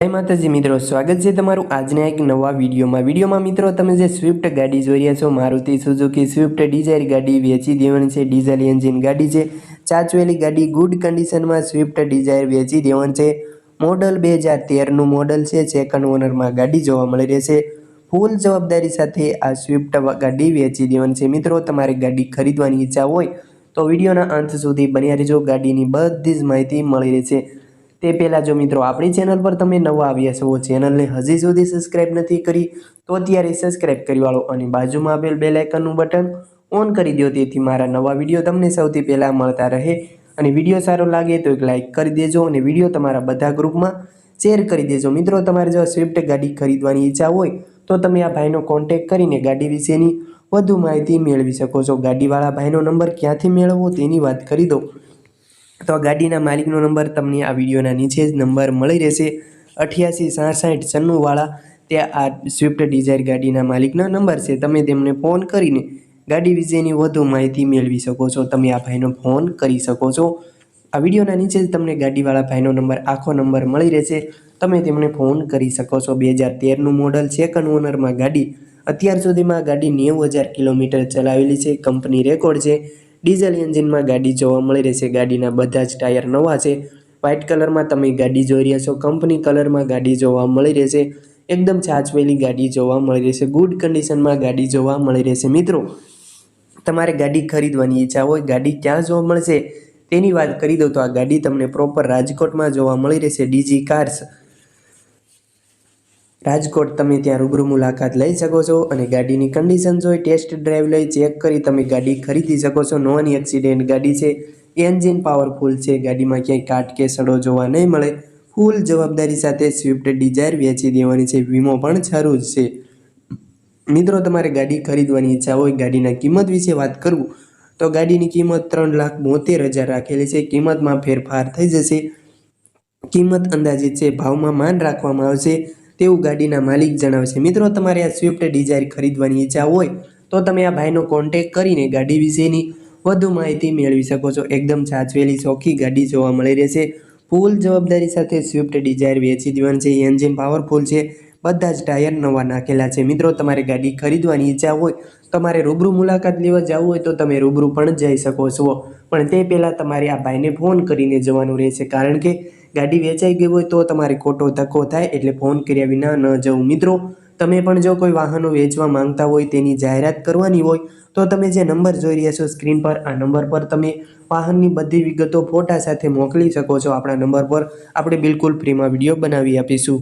જય માતાજી મિત્રો, સ્વાગત છે તમારું આજના એક નવા વિડીયોમાં. વિડીયોમાં મિત્રો, તમે જે સ્વિફ્ટ ગાડી જોઈ રહ્યા છો, મારુતિ સુઝુકી સ્વિફ્ટ ડિઝાયર ગાડી, વેચી દેવાની છે, ડીઝલ એન્જિન ગાડી છે. ચાચવેલી ગાડી ગુડ કન્ડિશનમાં સ્વિફ્ટ ડિઝાયર વેચી દેવાની છે. મોડલ બે હજાર તેરનું મોડલ છે સેકન્ડ ઓનરમાં ગાડી જોવા મળી રહેશે ફૂલ જવાબદારી સાથે આ સ્વિફ્ટ ગાડી વેચી દેવાની છે. મિત્રો, તમારે ગાડી ખરીદવાની ઈચ્છા હોય, તો વિડીયોના અંત સુધી બન્યા રહેજો. ગાડીની બધી જ માહિતી મળી રહેશે. તે પહેલાં જો મિત્રો આપણી ચેનલ પર તમે નવા આવ્યા છો ચેનલને હજી સુધી સબસ્ક્રાઈબ નથી કરી, તો અત્યારે સબસ્ક્રાઇબ કરી વાળો અને બાજુમાં આપેલ બે લાઇકનનું બટન ઓન કરી દો તેથી મારા નવા વીડિયો તમને સૌથી પહેલાં મળતા રહે. અને વીડિયો સારો લાગે તો એક લાઇક કરી દેજો અને વીડિયો તમારા બધા ગ્રુપમાં શેર કરી દેજો. મિત્રો, તમારે જો સ્વિફ્ટ ગાડી ખરીદવાની ઈચ્છા હોય, તો તમે આ ભાઈનો કોન્ટેક કરીને ગાડી વિશેની વધુ માહિતી મેળવી શકો છો. ગાડીવાળા ભાઈનો નંબર ક્યાંથી મેળવવો તેની વાત કરી દો તો આ ગાડીના માલિકનો નંબર તમને આ વિડીયોના નીચે જ નંબર મળી રહેશે. અઠ્યાસી, સાસઠ છન્નુંવાળા તે આ સ્વિફ્ટ ડિઝાયર ગાડીના માલિકનો નંબર છે. તમે તેમને ફોન કરીને ગાડી વિશેની વધુ માહિતી મેળવી શકો છો. તમે આ ભાઈનો ફોન કરી શકો છો. આ વિડીયોના નીચે જ તમને ગાડીવાળા ભાઈનો નંબર, આખો નંબર મળી રહેશે. તમે તેમને ફોન કરી શકો છો. બે હજાર તેરનું મોડલ સેકન્ડ ઓનરમાં ગાડી. અત્યાર સુધીમાં ગાડી નેવું હજાર કિલોમીટર ચલાવેલી છે. કંપની રેકોર્ડ છે. ડીઝલ એન્જિનમાં ગાડી જોવા મળી રહેશે ગાડીના બધા જ ટાયર નવા છે. વ્હાઇટ કલરમાં તમે ગાડી જોઈ રહ્યા છો. કંપની કલરમાં ગાડી જોવા મળી રહેશે એકદમ છાચવેલી ગાડી જોવા મળી રહેશે ગુડ કન્ડિશનમાં ગાડી જોવા મળી રહેશે મિત્રો, તમારે ગાડી ખરીદવાની ઈચ્છા હોય, ગાડી ક્યાં જોવા મળશે તેની વાત કરી દઉં તો આ ગાડી તમને પ્રોપર રાજકોટમાં જોવા મળી રહેશે. ડીજી કાર્સ રાજકોટ તમે ત્યાં રૂબરૂ મુલાકાત લઈ શકો છો અને ગાડીની કન્ડિશન જોઈ ટેસ્ટ ડ્રાઈવ લઈ ચેક કરી તમે ગાડી ખરીદી શકો છો. નોન એક્સિડેન્ટ ગાડી છે. એન્જિન પાવરફુલ છે. ગાડીમાં ક્યાંય કાટ કે સડો જોવા નહીં મળે. ફૂલ જવાબદારી સાથે સ્વિફ્ટ ડિઝાયર વેચી દેવાની છે. વીમો પણ સારું જ છે. મિત્રો, તમારે ગાડી ખરીદવાની ઈચ્છા હોય, ગાડીના કિંમત વિશે વાત કરું તો ગાડીની કિંમત ત્રણ લાખ બોતેર હજાર રાખેલી છે. કિંમતમાં ફેરફાર થઈ જશે. કિંમત અંદાજિત છે. ભાવમાં માન રાખવામાં આવશે. તેવું ગાડીના માલિક જણાવે છે. મિત્રો, તમારે આ સ્વિફ્ટ ડિઝાયર ખરીદવાની ઈચ્છા હોય તો તમે આ ભાઈનો કોન્ટેક કરીને ગાડી વિશેની વધુ માહિતી મેળવી શકો છો. એકદમ સાચવેલી, ચોખ્ખી ગાડી જોવા મળી રહેશે. ફૂલ જવાબદારી સાથે સ્વિફ્ટ ડિઝાયર વેચી દેવાનું છે. એન્જિન પાવરફુલ છે. બધા જ ટાયર નવા નાખેલા છે. મિત્રો, તમારે ગાડી ખરીદવાની ઈચ્છા હોય, તમારે રૂબરૂ મુલાકાત લેવા જવું હોય તો તમે રૂબરૂ પણ જઈ શકો છો. પણ તે પહેલાં તમારે આ ભાઈને ફોન કરીને જવાનું રહેશે. કારણ કે ગાડી વેચાઈ ગઈ હોય તો તમારે ખોટો ધક્કો થાય એટલે ફોન કર્યા વિના ન જવું. મિત્રો, તમે પણ જો કોઈ વાહનો વેચવા માંગતા હોય તેની જાહેરાત કરવાની હોય, તો તમે જે નંબર જોઈ રહ્યા છો સ્ક્રીન પર, આ નંબર પર તમે વાહનની બધી વિગતો ફોટા સાથે મોકલી શકો છો. આપણા નંબર પર આપણે બિલકુલ ફ્રીમાં વીડિયો બનાવી આપીશું.